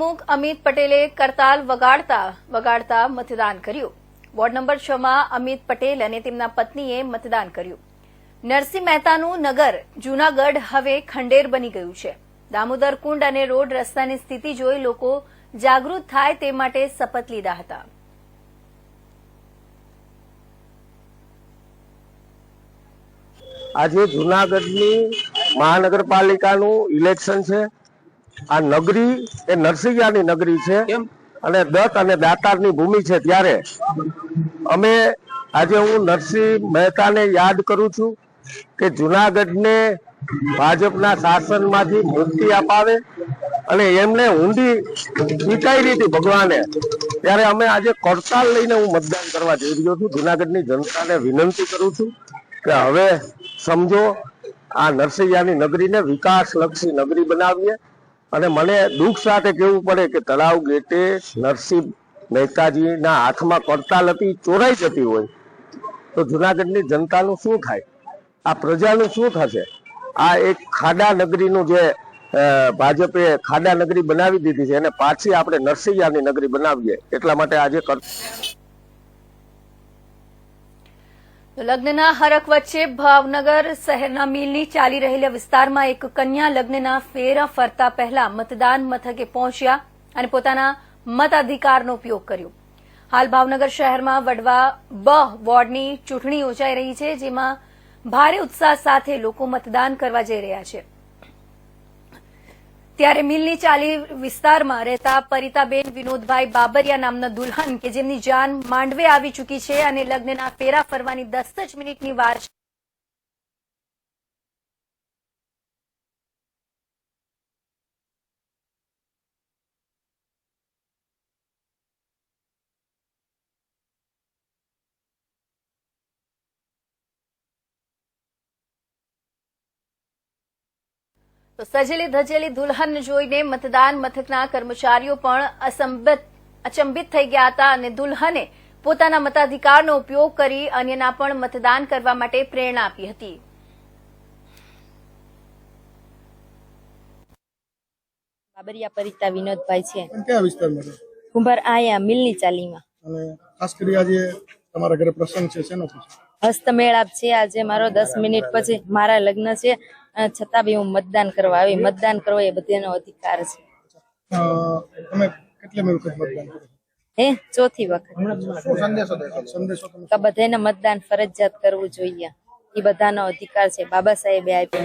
પ્રમુખ અમિત પટેલે કરતાલ વગાડતા વગાડતા મતદાન કર્યું. વોર્ડ નંબર છ માં અમિત પટેલ અને તેમના પત્નીએ મતદાન કર્યું. નરસિંહ મહેતાનું નગર જૂનાગઢ હવે ખંડેર બની ગયું છે. દામોદર કુંડ અને રોડ રસ્તાની સ્થિતિ જોઈ લોકો જાગૃત થાય તે માટે શપથ લીધા હતા. આજે જૂનાગઢની મહાનગરપાલિકાનું ઇલેક્શન છે. આ નગરી એ નરસિંહાની નગરી છે. અને દત્ત અને દાતારની ભૂમિ છે ત્યારે. અમે આજે હું નરસિંહ મહેતાને યાદ કરું છું કે જુનાગઢને ભાજપના શાસનમાંથી મુક્તિ અપાવે અને એમને ઊંડી સ્વીકારી હતી ભગવાને. ત્યારે અમે આજે કરતાલ લઈને હું મતદાન કરવા જઈ રહ્યો છું. જુનાગઢની જનતાને વિનંતી કરું છું કે હવે સમજો આ નરસૈયાની નગરીને વિકાસલક્ષી નગરી બનાવીએ. અને મને દુઃખ સાથે કહેવું પડે કે તળાવ ગેટે નરસિંહ મહેતાજીના હાથમાં કરતાલ હતી, ચોરાઈ જતી હોય, તો જુનાગઢની જનતાનું શું થાય? આ પ્રજાનું શું થશે? આ એક ખાડા નગરીનું જે ભાજપે ખાડા નગરી બનાવી દીધી છે, એને પાછી આપણે નરસૈયાની નગરી બનાવીએ, એટલા માટે આજે કર લગ્નના હરક વચ્ચે ભાવનગર શહેરના મિલની ચાલી રહેલા વિસ્તારમાં એક કન્યા લગ્નના ફેરા ફરતા પહેલા મતદાન મથકે પહોંચ્યા અને પોતાના મતાધિકારનો ઉપયોગ કર્યો. હાલ ભાવનગર શહેરમાં વડવા બ વોર્ડની ચૂંટણી યોજાઈ રહી છે, જેમાં ભારે ઉત્સાહ સાથે લોકો મતદાન કરવા જઈ રહ્યા છે. ત્યારે મિલની ચાલી વિસ્તારમાં રહેતા પરિતાબેન વિનોદભાઈ બાબરિયા નામના દુલ્હન કે જેમની જાન માંડવે આવી ચૂકી છે અને લગ્નના ફેરા ફરવાની દસ જ મિનિટની વાર છે. તો સજેલી ધજેલી દુલ્હન જોઈને મતદાન મથકના કર્મચારીઓ પણ અસંબિત અચંબિત થઈ ગયા હતા અને દુલ્હને પોતાના મતાધિકારનો ઉપયોગ કરી અન્યના પણ મતદાન કરવા માટે પ્રેરણા આપી હતી. બાબરિયા પરિતા વિનોદભાઈ છે. કયા વિસ્તારમાં છે કુંભાર આયા મિલની ચાલીમાં. અને ખાસ કરી આજે તમારા ઘરે પ્રસંગ છે શેનો પ્રસંગ? હસ્તમેળાપ છે. આજે મારો દસ મિનિટ પછી મારા લગ્ન છે. છતાં બી હું મતદાન કરવા આવી. મતદાન કરવો એ બધાનો અધિકાર છે. હે? ચોથી વખત. બધાને મતદાન ફરજિયાત કરવું જોઈએ. એ બધાનો અધિકાર છે. બાબા સાહેબે આપ્યો.